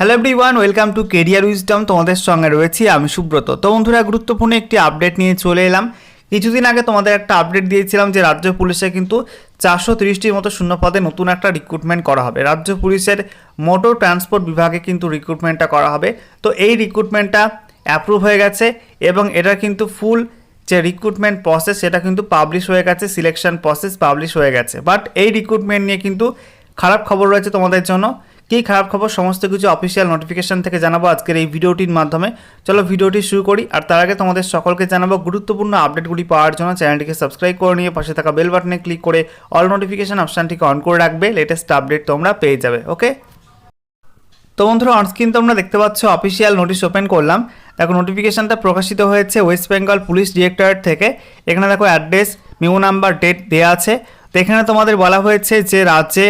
Hello everyone welcome to career wisdom তোমাদের সঙ্গে রয়েছি আমি সুব্রত। তো বন্ধুরা, গুরুত্বপূর্ণ একটি আপডেট নিয়ে চলে এলাম। কিছুদিন আগে তোমাদের একটা আপডেট দিয়েছিলাম যে রাজ্য পুলিশে কিন্তু চারশো তিরিশটির মতো শূন্য পদে নতুন একটা রিক্রুটমেন্ট করা হবে। রাজ্য পুলিশের মোটর ট্রান্সপোর্ট বিভাগে কিন্তু রিক্রুটমেন্টটা করা হবে। তো এই রিক্রুটমেন্টটা অ্যাপ্রুভ হয়ে গেছে এবং এটা কিন্তু ফুল যে রিক্রুটমেন্ট প্রসেস সেটা কিন্তু পাবলিশ হয়ে গেছে সিলেকশন প্রসেস পাবলিশ হয়ে গেছে। বাট এই রিক্রুটমেন্ট নিয়ে কিন্তু খারাপ খবর রয়েছে তোমাদের জন্য। কী খারাপ খবর, সমস্ত কিছু অফিসিয়াল নোটিফিকেশান থেকে জানাব আজকের এই ভিডিওটির মাধ্যমে। চলো ভিডিওটি শুরু করি, আর তার আগে তোমাদের সকলকে জানাব গুরুত্বপূর্ণ আপডেটগুলি পাওয়ার জন্য চ্যানেলটিকে সাবস্ক্রাইব করে নিয়ে পাশে থাকা বেল বাটনে ক্লিক করে অল নোটিফিকেশান অপশানটিকে অন করে রাখবে লেটেস্ট আপডেট তোমরা পেয়ে যাবে ওকে তো বন্ধুরা অনস্ক্রিন তোমরা দেখতে পাচ্ছ অফিসিয়াল নোটিশ ওপেন করলাম। দেখো নোটিফিকেশানটা প্রকাশিত হয়েছে ওয়েস্ট বেঙ্গল পুলিশ ডিরেক্টরেট থেকে। এখানে দেখো অ্যাড্রেস মেমো নাম্বার ডেট দেওয়া আছে। তো এখানে তোমাদের বলা হয়েছে যে রাজ্যে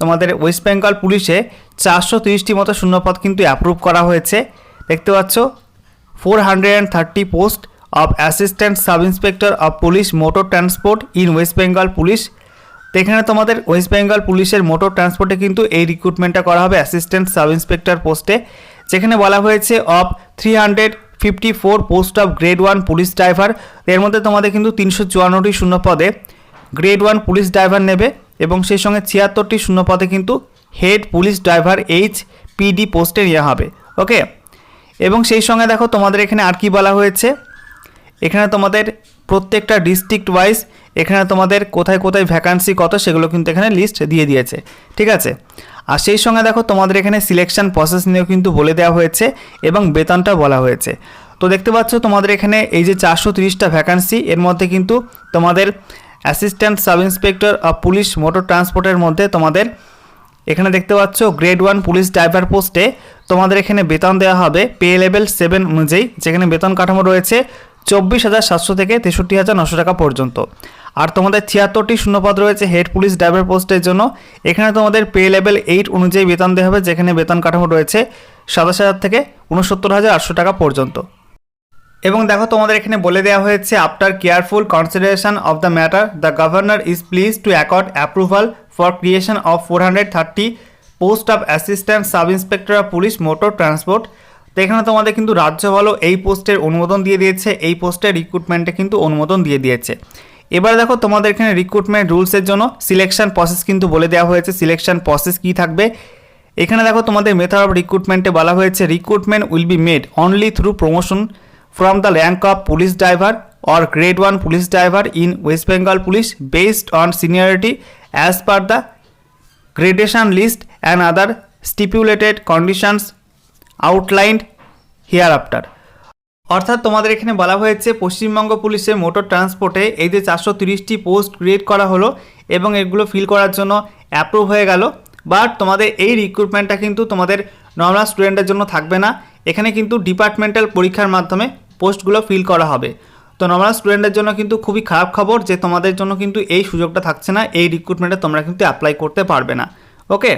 তোমাদের ওয়েস্ট বেঙ্গল পুলিশে চারশো তিরিশটি মতো শূন্যপদ কিন্তু অ্যাপ্রুভ করা হয়েছে। দেখতে পাচ্ছ four hundred and thirty post of assistant sub inspector of police motor transport in West Bengal police এখানে তোমাদের ওয়েস্ট বেঙ্গল পুলিশের মোটর ট্রান্সপোর্টে কিন্তু এই রিক্রুটমেন্টটা করা হবে অ্যাসিস্ট্যান্ট সাব ইন্সপেক্টর পোস্টে যেখানে বলা হয়েছে of three hundred fifty four post of grade one police driver এর মধ্যে তোমাদের কিন্তু তিনশো চুয়ান্নটি শূন্য পদে গ্রেড ওয়ান পুলিশ ড্রাইভার নেবে। এবং সেই সঙ্গে ছিয়াত্তরটি শূন্য পদে কিন্তু head police driver H PD পোস্টে নেওয়া হবে, ওকে? এবং সেই সঙ্গে দেখো তোমাদের এখানে আর কি বলা হয়েছে? এখানে তোমাদের প্রত্যেকটা ডিস্ট্রিক্ট ওয়াইজ এখানে তোমাদের কোথায় কোথায় ভ্যাকান্সি কত সেগুলো কিন্তু এখানে লিস্ট দিয়ে দিয়েছে, ঠিক আছে? আর সেই সঙ্গে দেখো তোমাদের এখানে সিলেকশন প্রসেস নিয়েও কিন্তু বলে দেওয়া হয়েছে এবং বেতনটা বলা হয়েছে। তো দেখতে পাচ্ছ তোমাদের এখানে এই যে চারশো তিরিশটা ভ্যাকান্সি এর মধ্যে কিন্তু তোমাদের assistant sub inspector of police motor ট্রান্সপোর্টের মধ্যে তোমাদের এখানে দেখতে পাচ্ছ গ্রেড ওয়ান পুলিশ ড্রাইভার পোস্টে তোমাদের এখানে বেতন দেওয়া হবে। পে লেভেল সেভেন অনুযায়ী যেখানে বেতন কাঠামো রয়েছে চব্বিশ হাজার সাতশো থেকে তেষট্টি হাজার নশো টাকা পর্যন্ত। আর তোমাদের ছিয়াত্তরটি শূন্যপদ রয়েছে হেড পুলিশ ড্রাইভার পোস্টের জন্য। এখানে তোমাদের পে লেভেল এইট অনুযায়ী বেতন দেওয়া হবে যেখানে বেতন কাঠামো রয়েছে সাতাশ হাজার থেকে উনসত্তর হাজার আটশো টাকা পর্যন্ত। এবং দেখো তোমাদের এখানে বলে দেওয়া হয়েছে after careful consideration of the matter the governor is please to accord approval for creation of four hundred thirty post of assistant sub inspector of police motor transport তো এখানে তোমাদের কিন্তু রাজ্য ভালো এই পোস্টের অনুমোদন দিয়ে দিয়েছে, এই পোস্টের রিক্রুটমেন্টে কিন্তু অনুমোদন দিয়ে দিয়েছে। এবার দেখো তোমাদের এখানে রিক্রুটমেন্ট রুলসের জন্য সিলেকশন প্রসেস কিন্তু বলে দেওয়া হয়েছে সিলেকশন প্রসেস কী থাকবে? এখানে দেখো তোমাদের মেথড অফ রিক্রুটমেন্টে বলা হয়েছে recruitment will be made only through promotion from the rank of police driver or grade 1 police driver in West Bengal Police based on seniority as per the gradation list and other stipulated conditions outlined hereafter অর্থাৎ তোমাদের এখানে বলা হয়েছে পশ্চিমবঙ্গ পুলিশের motor ট্রান্সপোর্টে এই যে চারশো তিরিশটি পোস্ট ক্রিয়েট করা হলো এবং এগুলো ফিল করার জন্য অ্যাপ্রুভ হয়ে গেল বাট তোমাদের এই রিক্রুটমেন্টটা কিন্তু তোমাদের নর্মাল স্টুডেন্টের জন্য থাকবে না এখানে কিন্তু ডিপার্টমেন্টাল পরীক্ষার মাধ্যমে পোস্টগুলো ফিল করা হবে। তো নর্মাল স্টুডেন্টের জন্য কিন্তু খুবই খারাপ খবর যে তোমাদের জন্য কিন্তু এই সুযোগটা থাকছে না, এই রিক্রুটমেন্টে তোমরা কিন্তু অ্যাপ্লাই করতে পারবে না। ওকে